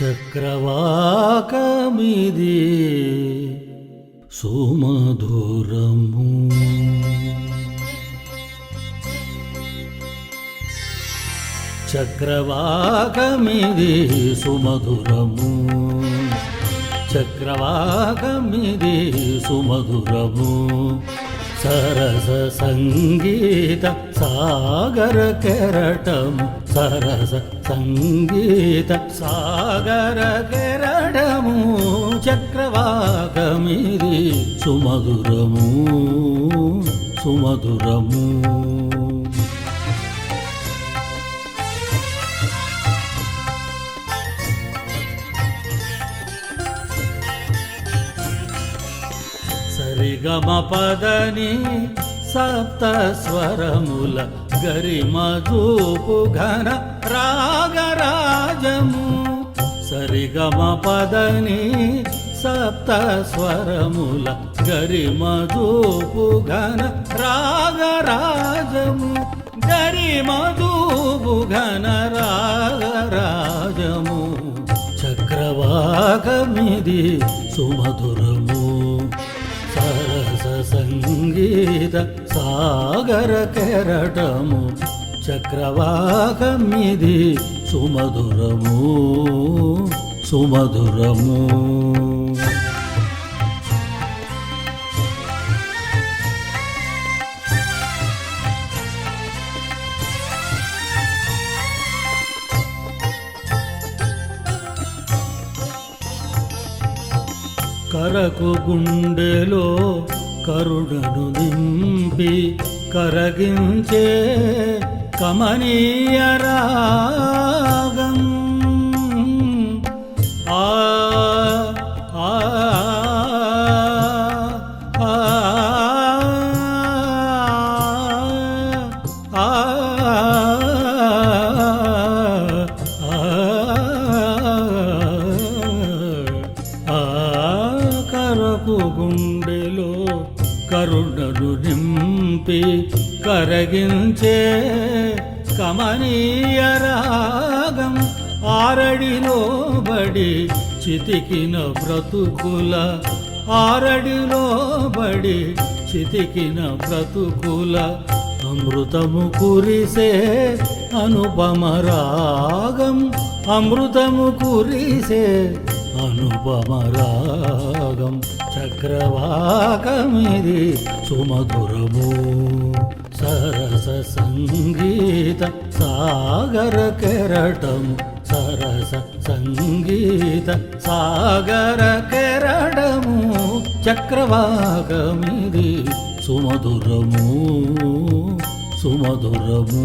చక్రవాకమిది సుమధురము. చక్రవాకమిది సుమధురము. చక్రవాకమిది సుమధురము. సరస సంగీత సాగర కెరటము సరస సంగీత సాగర కెరటము చక్రవాకమిది. సుమధురము సుమధురము. సరిగమ పదని సప్త స్వరముల గరిమజూపు ఘన రాగరాజము. సరిగమ పదని సప్త స్వరముల గరిమజూపు ఘన రాగరాజము. గరిమజూపు ఘన రాగరాజము. చక్రవాగమిది సుమధుర సంగీత సాగర కెరటము చక్రవాకమిది సుమధురము సుమధురము. కరకు గుండెలో కరుడను నింపి కరగించే కమనీయరా. కరుణను నింపి కరగించే కమనీయ రాగం ఆరడిలోబడి చితికిన బ్రతుకుల ఆరడిలోబడి చితికిన బ్రతుకుల అమృతము కురిసే అనుపమ రాగం అమృతము కురిసే అనుపమ రాగం చక్రవాకమిది సుమధురము. సరస సంగీత సాగర కెరటం సరస సంగీత సాగర కెరటము. చక్రవాకమిది సుమధురము. సుమధురము.